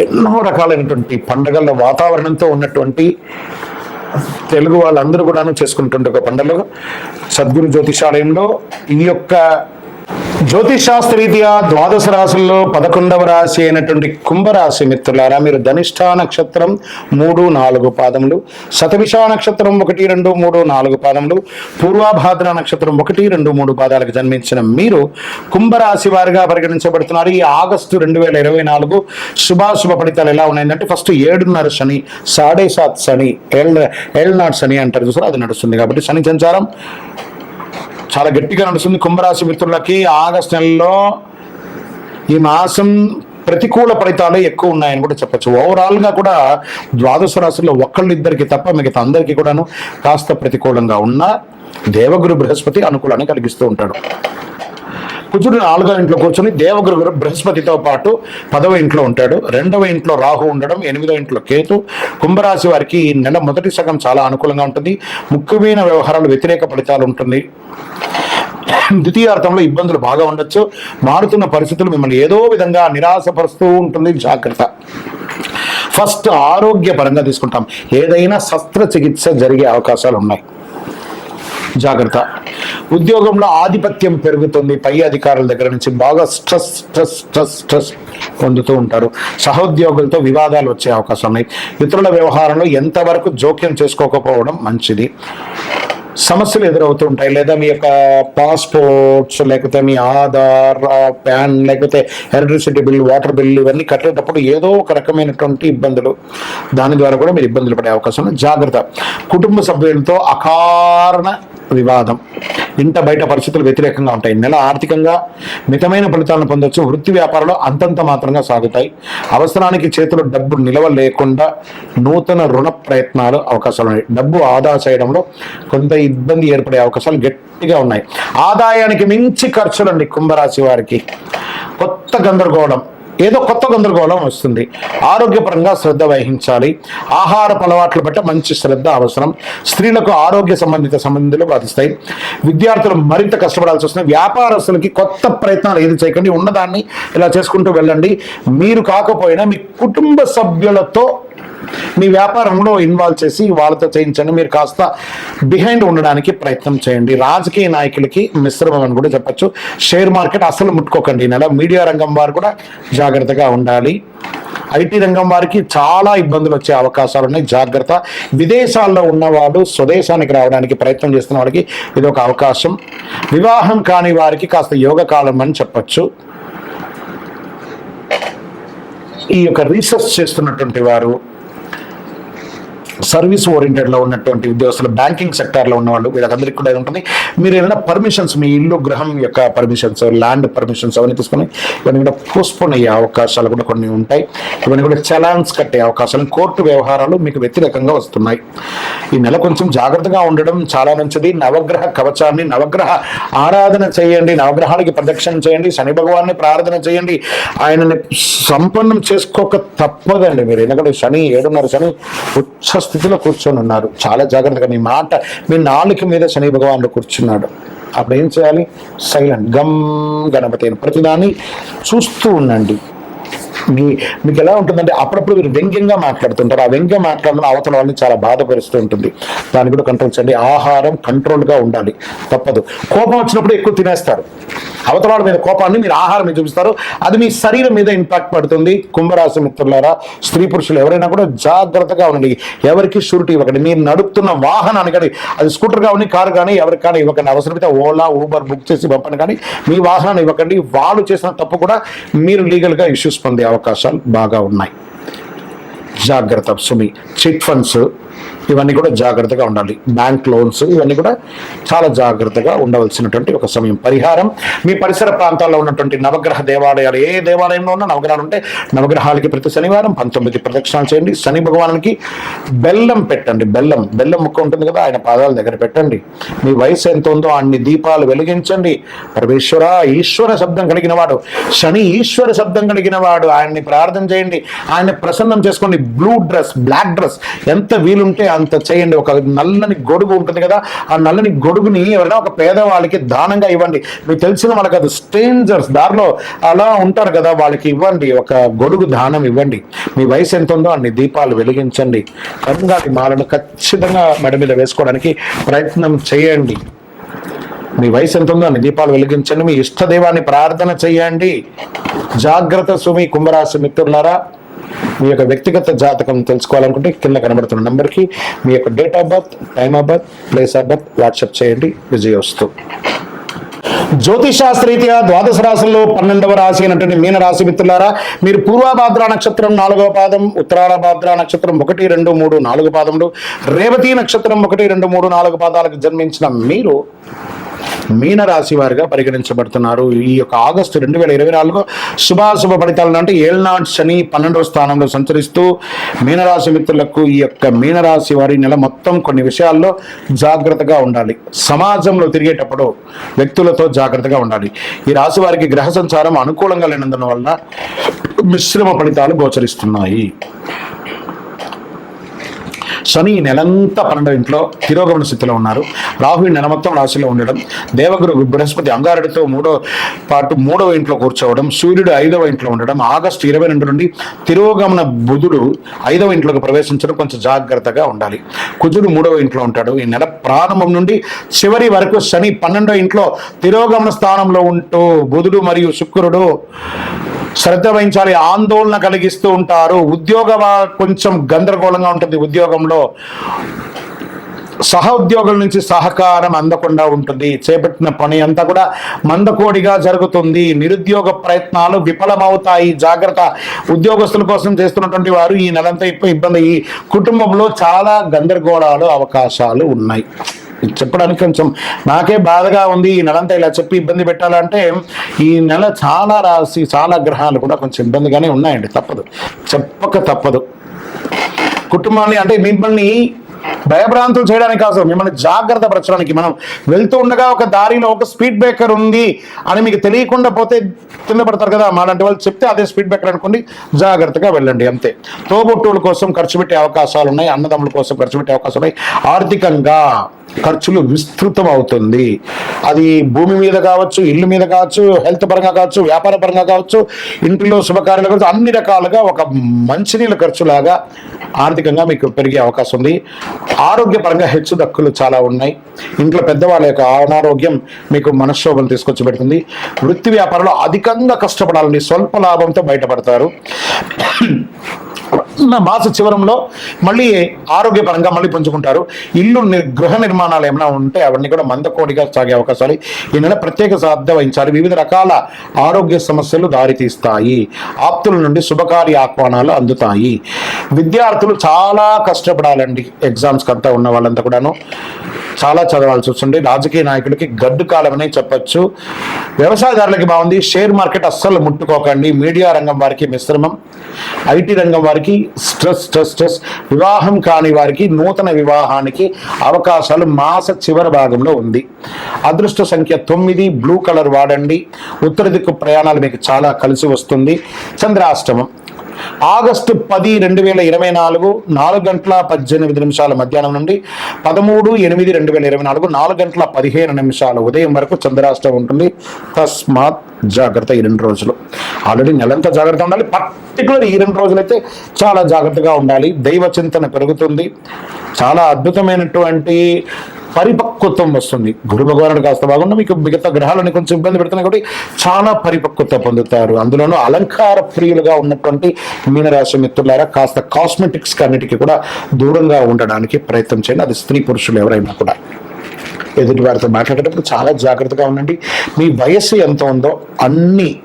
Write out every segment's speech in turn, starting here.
ఎన్నో రకాలైనటువంటి పండగల వాతావరణంతో ఉన్నటువంటి తెలుగు వాళ్ళందరూ కూడాను చేసుకుంటుండే ఒక పండుగ. సద్గురు జ్యోతిషాలయంలో ఈ యొక్క రీత్యా ద్వాదశ రాశుల్లో పదకొండవ రాశి అయినటువంటి కుంభరాశి మిత్రులారా మీరు ధనిష్ట నక్షత్రం మూడు నాలుగు పాదములు శతవిష నక్షత్రం ఒకటి రెండు మూడు నాలుగు పాదములు పూర్వాభాద్ర నక్షత్రం ఒకటి రెండు మూడు పాదాలకు జన్మించిన మీరు కుంభరాశి వారిగా పరిగణించబడుతున్నారు. ఈ ఆగస్టు రెండు వేల ఇరవై నాలుగు శుభాశుభ ఫలితాలు ఎలా ఉన్నాయంటే ఫస్ట్ ఏడున్నర శని సాడే సాత్ శని ఏళ్ళ ఏళ్ళనాడు శని అంటారు చూసారు? అది నడుస్తుంది కాబట్టి శని సంచారం చాలా గట్టిగా నడుస్తుంది కుంభరాశి మిత్రులకి. ఆగస్ట్ నెలలో ఈ మాసం ప్రతికూల ఫలితాలు ఎక్కువ ఉన్నాయని కూడా చెప్పచ్చు. ఓవరాల్గా కూడా ద్వాదశ రాశుల్లో ఒక్కళ్ళిద్దరికి తప్ప మిగతా అందరికీ కూడాను కాస్త ప్రతికూలంగా ఉన్న దేవగురు బృహస్పతి అనుకూలాన్ని కలిగిస్తూ ఉంటాడు. కుజుడు నాలుగో ఇంట్లో కూర్చొని దేవగురు బృహస్పతితో పాటు పదవ ఇంట్లో ఉంటాడు. రెండవ ఇంట్లో రాహు ఉండడం ఎనిమిదో ఇంట్లో కేతు. కుంభరాశి వారికి ఈ నెల మొదటి సగం చాలా అనుకూలంగా ఉంటుంది. ముఖ్యమైన వ్యవహారాలు వ్యతిరేక ఫలితాలు ఉంటుంది. ద్వితీయార్థంలో ఇబ్బందులు బాగా ఉండొచ్చు. మారుతున్న పరిస్థితులు మిమ్మల్ని ఏదో విధంగా నిరాశపరుస్తూ ఉంటుంది. జాగ్రత్త. ఫస్ట్ ఆరోగ్యపరంగా తీసుకుంటాం. ఏదైనా శస్త్రచికిత్స జరిగే అవకాశాలు ఉన్నాయి. జాగ్రత్త. ఉద్యోగంలో ఆధిపత్యం పెరుగుతుంది. పై అధికారుల దగ్గర నుంచి బాగా స్ట్రెస్ స్ట్రెస్ స్ట్రెస్ స్ట్రెస్ పొందుతూ ఉంటారు. సహోద్యోగులతో వివాదాలు వచ్చే అవకాశం ఉన్నాయి. ఇతరుల వ్యవహారంలో ఎంతవరకు జోక్యం చేసుకోకపోవడం మంచిది. సమస్యలు ఎదురవుతూ ఉంటాయి. లేదా మీ యొక్క పాస్పోర్ట్స్ లేకపోతే మీ ఆధార్ ప్యాన్ లేకపోతే ఎలక్ట్రిసిటీ బిల్ వాటర్ బిల్ ఇవన్నీ కట్టేటప్పుడు ఏదో ఒక రకమైనటువంటి ఇబ్బందులు. దాని ద్వారా కూడా మీరు ఇబ్బందులు పడే అవకాశం జాగ్రత్త. కుటుంబ సభ్యులతో అకారణ వివాదం. ఇంట బయట పరిస్థితులు వ్యతిరేకంగా ఉంటాయి. నెల ఆర్థికంగా మితమైన ఫలితాలను పొందొచ్చు. వృత్తి వ్యాపారంలో అంతంత మాత్రంగా సాగుతాయి. అవసరానికి చేతిలో డబ్బు నిలవ లేకుండా నూతన రుణ ప్రయత్నాలు అవకాశాలు ఉన్నాయి. డబ్బు ఆదా చేయడంలో కొంత ఇబ్బంది ఏర్పడే అవకాశాలు గట్టిగా ఉన్నాయి. ఆదాయానికి మించి ఖర్చులండి కుంభరాశి వారికి. కొత్త గందరగోళం. ఏదో కొత్త గందరగోళం వస్తుంది. ఆరోగ్యపరంగా శ్రద్ధ వహించాలి. ఆహార అలవాట్ల బట్టి మంచి శ్రద్ధ అవసరం. స్త్రీలకు ఆరోగ్య సంబంధిత సంబంధాలు బాధిస్తాయి. విద్యార్థులు మరింత కష్టపడాల్సి వస్తుంది. వ్యాపారస్తులకి కొత్త ప్రయత్నాలు ఏది చేయకండి. ఉన్నదాన్ని ఇలా చేసుకుంటూ వెళ్ళండి. మీరు కాకపోయినా మీ కుటుంబ సభ్యులతో మీ వ్యాపారంలో ఇన్వాల్వ్ చేసి వాళ్ళతో చేయించండి. మీరు కాస్త బిహైండ్ ఉండడానికి ప్రయత్నం చేయండి. రాజకీయ నాయకులకి మిశ్రమం అని కూడా చెప్పొచ్చు. షేర్ మార్కెట్ అసలు ముట్టుకోకండి. ఈ నెల మీడియా రంగం వారు కూడా జాగ్రత్తగా ఉండాలి. ఐటీ రంగం వారికి చాలా ఇబ్బందులు వచ్చే అవకాశాలు ఉన్నాయి. జాగ్రత్త. విదేశాల్లో ఉన్నవాళ్ళు స్వదేశానికి రావడానికి ప్రయత్నం చేస్తున్న వారికి ఇది ఒక అవకాశం. వివాహం కాని వారికి కాస్త యోగ కాలం అని చెప్పచ్చు. ఈ యొక్క రీసెర్చ్ చేస్తున్నటువంటి వారు సర్వీస్ ఓరియంటెడ్లో ఉన్నటువంటి ఉద్యోగస్తులు బ్యాంకింగ్ సెక్టార్లో ఉన్నవాళ్ళు వీళ్ళకందరికీ కూడా ఉంటుంది. మీరు ఏదైనా పర్మిషన్స్ మీ ఇల్లు గృహం యొక్క పర్మిషన్స్ ల్యాండ్ పర్మిషన్స్ అవన్నీ తీసుకొని ఇవన్నీ కూడా పోస్ట్పోన్ అయ్యే అవకాశాలు కూడా కొన్ని ఉంటాయి. ఇవన్నీ కూడా చలాన్స్ కట్టే అవకాశాలు కోర్టు వ్యవహారాలు మీకు వ్యతిరేకంగా వస్తున్నాయి. ఈ నెల కొంచెం జాగ్రత్తగా ఉండడం చాలా మంచిది. నవగ్రహ కవచాన్ని నవగ్రహ ఆరాధన చేయండి నవగ్రహాలకి ప్రదక్షిణ చేయండి శని భగవాన్ని ప్రార్థన చేయండి. ఆయనని సంపన్నం చేసుకోక తప్పదండి మీరు. ఎందుకంటే శని ఏడున్నర శని ఉచ్చ స్థితిలో కూర్చొని ఉన్నారు. చాలా జాగ్రత్తగా మీ మాట మీ నాలుక మీద శని భగవానుడు కూర్చున్నాడు. అప్పుడు ఏం చేయాలి? సైలెంట్ గమ్ గణపతి అని ప్రతిదాన్ని చూస్తూ ఉండండి. మీ మీకు ఎలా ఉంటుందంటే అప్పుడప్పుడు మీరు వ్యంగ్యంగా మాట్లాడుతుంటారు. ఆ వ్యంగ్యం మాట్లాడడం అవతల వాళ్ళని చాలా బాధపరుస్తూ ఉంటుంది. దాన్ని కూడా కంట్రోల్ చేయండి. ఆహారం కంట్రోల్గా ఉండాలి. తప్పదు. కోపం వచ్చినప్పుడు ఎక్కువ తినేస్తారు. అవతల వాళ్ళ మీద కోపాన్ని మీరు ఆహారం మీద చూపిస్తారు. అది మీ శరీరం మీద ఇంపాక్ట్ పడుతుంది. కుంభరాశి మిత్రులారా స్త్రీ పురుషులు ఎవరైనా కూడా జాగ్రత్తగా ఉండండి. ఎవరికి షూరిటీ ఇవ్వకండి. మీరు నడుపుతున్న వాహనాన్ని కానీ అది స్కూటర్ కానీ కారు కానీ ఎవరికి కానీ ఇవ్వకండి. అవసరమైతే ఓలా ఊబర్ బుక్ చేసి పంపండి. కానీ మీ వాహనాన్ని ఇవ్వకండి. వాళ్ళు చేసిన తప్పు కూడా మీరు లీగల్గా ఇష్యూస్ పొందే అవకాశాలు బాగా ఉన్నాయి. జాగ్రత్త సుమి. చిట్ ఫండ్స్ ఇవన్నీ కూడా జాగ్రత్తగా ఉండాలి. బ్యాంక్ లోన్స్ ఇవన్నీ కూడా చాలా జాగ్రత్తగా ఉండవలసినటువంటి ఒక సమయం. పరిహారం మీ పరిసర ప్రాంతాల్లో ఉన్నటువంటి నవగ్రహ దేవాలయాలు ఏ దేవాలయంలో ఉన్న నవగ్రహాలు ఉంటే నవగ్రహాలకి ప్రతి శనివారం పంతొమ్మిది ప్రదక్షిణాలు చేయండి. శని భగవానికి బెల్లం పెట్టండి. బెల్లం బెల్లం ముక్క ఉంటుంది కదా ఆయన పాదాల దగ్గర పెట్టండి. మీ వయసు ఎంత ఉందో అన్ని దీపాలు వెలిగించండి. పరమేశ్వర ఈశ్వర శబ్దం కలిగిన వాడు శని ఈశ్వర శబ్దం కలిగిన వాడు ఆయన్ని ప్రార్థన చేయండి. ఆయన ప్రసన్నం చేసుకోండి. బ్లూ డ్రెస్ బ్లాక్ డ్రెస్ ఎంత వీలుంటే అంత చేయండి. ఒక నల్లని గొడుగు ఉంటుంది కదా ఆ నల్లని గొడుగుని ఎవరైనా ఒక పేదవాళ్ళకి దానంగా ఇవ్వండి. మీకు తెలిసిన వాళ్ళకి అది స్ట్రేంజర్స్ దారిలో అలా ఉంటారు కదా వాళ్ళకి ఇవ్వండి. ఒక గొడుగు దానం ఇవ్వండి. మీ వయసు ఎంత ఉందో అన్ని దీపాలు వెలిగించండి. కరుంగాలి మాలను ఖచ్చితంగా మెడ మీద వేసుకోవడానికి ప్రయత్నం చేయండి. మీ వయసు ఎంత ఉందో అన్ని దీపాలు వెలిగించండి. మీ ఇష్టదైవాన్ని ప్రార్థన చేయండి. జాగ్రత్త సుమి కుంభరాశి మిత్రులారా మీ యొక్క వ్యక్తిగత జాతకం తెలుసుకోవాలనుకుంటే కింద కనబడుతున్న నెంబర్కి మీ యొక్క date of birth time of birth place of birth WhatsApp చేయండి. విజయవస్తు. జ్యోతిషాస్త్రీత్యా ద్వాదశ రాశుల్లో పన్నెండవ రాశి అయినటువంటి మీన రాశి మిత్రులారా మీరు పూర్వభాద్ర నక్షత్రం నాలుగవ పాదం ఉత్తరాల భాద్ర నక్షత్రం ఒకటి రెండు మూడు నాలుగు పాదములు రేవతి నక్షత్రం ఒకటి రెండు మూడు నాలుగు పాదాలకు జన్మించిన మీరు మీనరాశి వారిగా పరిగణించబడుతున్నారు. ఈ యొక్క ఆగస్టు రెండు వేల ఇరవై నాలుగు శుభాశుభ ఫలితాలను అంటే ఏಳ್నాడు శని పన్నెండవ స్థానంలో సంచరిస్తూ మీనరాశి మిత్రులకు ఈ యొక్క మీనరాశి వారి నెల మొత్తం కొన్ని విషయాల్లో జాగ్రత్తగా ఉండాలి. సమాజంలో తిరిగేటప్పుడు వ్యక్తులతో జాగ్రత్తగా ఉండాలి. ఈ రాశి వారికి గ్రహ సంచారం అనుకూలంగా లేనందున వలన మిశ్రమ ఫలితాలు గోచరిస్తున్నాయి. శని ఈ నెలంతా పన్నెండో ఇంట్లో తిరోగమన స్థితిలో ఉన్నారు. రాహు నెల మొత్తం రాశిలో ఉండడం దేవగురు బృహస్పతి అంగారుడితో మూడో పాటు మూడవ ఇంట్లో కూర్చోవడం సూర్యుడు ఐదవ ఇంట్లో ఉండడం ఆగస్టు ఇరవై రెండు నుండి తిరోగమన బుధుడు ఐదవ ఇంట్లోకి ప్రవేశించడం కొంచెం జాగ్రత్తగా ఉండాలి. కుజుడు మూడవ ఇంట్లో ఉంటాడు. ఈ నెల ప్రారంభం నుండి చివరి వరకు శని పన్నెండో ఇంట్లో తిరోగమన స్థానంలో ఉంటూ బుధుడు మరియు శుక్రుడు శ్రద్ధ వహించాలి ఆందోళన కలిగిస్తూ ఉంటారు. ఉద్యోగ కొంచెం గందరగోళంగా ఉంటుంది ఉద్యోగంలో. సహ ఉద్యోగుల నుంచి సహకారం అందకుండా ఉంటుంది. చేపట్టిన పని అంతా కూడా మందకోడిగా జరుగుతుంది. నిరుద్యోగ ప్రయత్నాలు విఫలమవుతాయి. జాగ్రత్త ఉద్యోగస్తుల కోసం చేస్తున్నటువంటి వారు ఈ నెలంతా ఇబ్బంది. ఈ కుటుంబంలో చాలా గందరగోళాలు అవకాశాలు ఉన్నాయి. చెప్పడానికి కొంచెం నాకే బాధగా ఉంది. ఈ నెలంతా ఇలా చెప్పి ఇబ్బంది పెట్టాలంటే ఈ నెల చాలా రాసి చాలా గ్రహాలు కూడా కొంచెం ఇబ్బందిగానే ఉన్నాయండి. తప్పదు. చెప్పక తప్పదు. కుటుంబాన్ని అంటే మిమ్మల్ని భయభ్రాంతులు చేయడానికి కాదు మిమ్మల్ని జాగ్రత్త పరచడానికి మనం వెళ్తూ ఉండగా ఒక దారిలో ఒక స్పీడ్ బ్రేకర్ ఉంది అని మీకు తెలియకుండా పోతే కింద పడతారు కదా మాలాంటి వాళ్ళు చెప్తే అదే స్పీడ్ బ్రేకర్ అనుకోండి జాగ్రత్తగా వెళ్ళండి అంతే. తోబుట్టువుల కోసం ఖర్చు పెట్టే అవకాశాలు ఉన్నాయి అన్నదమ్ముల కోసం ఖర్చు పెట్టే అవకాశాలు ఉన్నాయి. ఆర్థికంగా ఖర్చులు విస్తృతం అవుతుంది. అది భూమి మీద కావచ్చు ఇల్లు మీద కావచ్చు హెల్త్ పరంగా కావచ్చు వ్యాపార పరంగా కావచ్చు ఇంటిలో శుభకార్యాలు కావచ్చు అన్ని రకాలుగా ఒక మంచినీళ్ళ ఖర్చులాగా ఆర్థికంగా మీకు పెరిగే అవకాశం ఉంది. ఆరోగ్యపరంగా హెచ్చు దక్కులు చాలా ఉన్నాయి. ఇంట్లో పెద్దవాళ్ళ యొక్క అనారోగ్యం మీకు మనశ్శోభను తీసుకొచ్చి పెడుతుంది వృత్తి వ్యాపారంలో అధికంగా కష్టపడాలని స్వల్ప లాభంతో బయటపడతారు. మాస చివరంలో మళ్ళీ ఆరోగ్యపరంగా మళ్ళీ పుంజుకుంటారు. ఇల్లు ని- గృహ నిర్మాణాలు ఏమైనా ఉంటే అవన్నీ కూడా మందకోడిగా సాగే అవకాశాలు ఈ నెల ప్రత్యేక శ్రద్ధ వహించాలి వివిధ రకాల ఆరోగ్య సమస్యలు దారితీస్తాయి. ఆప్తుల నుండి శుభకార్య ఆహ్వానాలు అందుతాయి. విద్యార్థులు చాలా కష్టపడాలండి. ఎగ్జామ్స్కి అంతా ఉన్న వాళ్ళంతా కూడాను. చాలా చదవాల్సి వస్తుంది. రాజకీయ నాయకులకి గడ్డు కాలమనే చెప్పచ్చు. వ్యవసాయదారులకి బాగుంది. షేర్ మార్కెట్ అస్సలు ముట్టుకోకండి. మీడియా రంగం వారికి మిశ్రమం. ఐటీ రంగం వారికి స్ట్రెస్ స్ట్రెస్ స్ట్రెస్. వివాహం కాని వారికి నూతన వివాహానికి అవకాశాలు మాస చివరి భాగంలో ఉంది. అదృష్ట సంఖ్య తొమ్మిది. బ్లూ కలర్ వాడండి. ఉత్తర దిక్కు ప్రయాణాలు మీకు చాలా కలిసి వస్తుంది. చంద్రాష్టమం. ఆగస్టు పది రెండు వేల ఇరవై నాలుగు నాలుగు గంటల పద్దెనిమిది నిమిషాల మధ్యాహ్నం నుండి పదమూడు ఎనిమిది రెండు వేల ఇరవై నాలుగు నాలుగు గంటల పదిహేను నిమిషాల ఉదయం వరకు చంద్రాష్టం ఉంటుంది. తస్మాత్ జాగ్రత్త ఈ రెండు రోజులు. ఆల్రెడీ నెలంతా జాగ్రత్త ఉండాలి. పర్టికులర్ ఈ రెండు రోజులైతే చాలా జాగ్రత్తగా ఉండాలి. దైవ చింతన పెరుగుతుంది. చాలా అద్భుతమైనటువంటి పరిపక్వత్వం వస్తుంది. గురు భగవానుడు కాస్త బాగున్నా మీకు మిగతా గ్రహాలని కొంచెం ఇబ్బంది పెడుతున్నాయి కాబట్టి చాలా పరిపక్వత పొందుతారు. అందులోనూ అలంకార ప్రియులుగా ఉన్నటువంటి మీనరాశి మిత్రులారా కాస్త కాస్మెటిక్స్ అన్నిటికీ కూడా దూరంగా ఉండడానికి ప్రయత్నం చేయండి. అది స్త్రీ పురుషులు ఎవరైనా కూడా. ఎదుటి వారితో మాట్లాడేటప్పుడు చాలా జాగ్రత్తగా ఉండండి. మీ వయస్సు ఎంత ఉందో అన్ని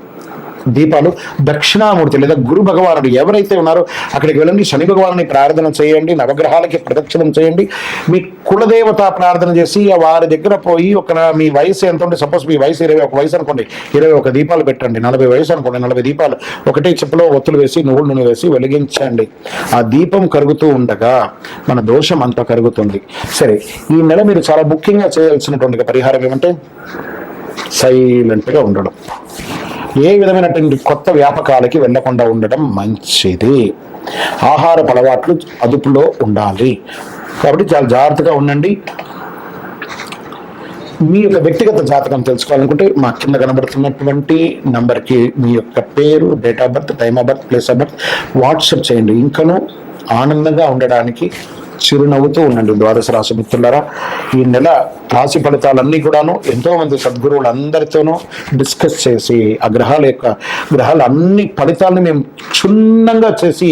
దీపాలు దక్షిణామూర్తి లేదా గురు భగవానుడు ఎవరైతే ఉన్నారో అక్కడికి వెళ్ళండి. శని భగవానుని ప్రార్థన చేయండి. నవగ్రహాలకి ప్రదక్షిణం చేయండి. మీ కులదేవత ప్రార్థన చేసి వారి దగ్గర పోయి ఒక మీ వయసు ఎంత ఉంటే సపోజ్ మీ వయసు ఇరవై ఒక వయసు అనుకోండి ఇరవై ఒక దీపాలు పెట్టండి. నలభై వయసు అనుకోండి నలభై దీపాలు. ఒకటే చెప్పులో ఒత్తులు వేసి నువ్వులు నూనె వేసి వెలిగించండి. ఆ దీపం కరుగుతూ ఉండగా మన దోషం అంతా కరుగుతుంది. సరే ఈ నెల మీరు చాలా ముఖ్యంగా చేయాల్సినటువంటి పరిహారం ఏమంటే సైలెంట్గా ఉండడం. ఏ విధమైనటువంటి కొత్త వ్యాపకాలకి వెళ్ళకుండా ఉండడం మంచిది. ఆహార అలవాట్లు అదుపులో ఉండాలి. కాబట్టి చాలా జాగ్రత్తగా ఉండండి. మీ యొక్క వ్యక్తిగత జాతకం తెలుసుకోవాలనుకుంటే మా కింద కనబడుతున్నటువంటి నంబర్కి మీ యొక్క పేరు date of birth time of birth place of birth WhatsApp చేయండి. ఇంకనూ ఆనందంగా ఉండడానికి చిరునవ్వుతూ ఉండండి. ద్వాదశ రాశి మిత్రులరా ఈ నెల రాశి ఫలితాలన్నీ కూడాను ఎంతో మంది సద్గురువులు అందరితోనూ డిస్కస్ చేసి ఆ గ్రహాల యొక్క గ్రహాల అన్ని ఫలితాలను మేము క్షుణ్ణంగా చేసి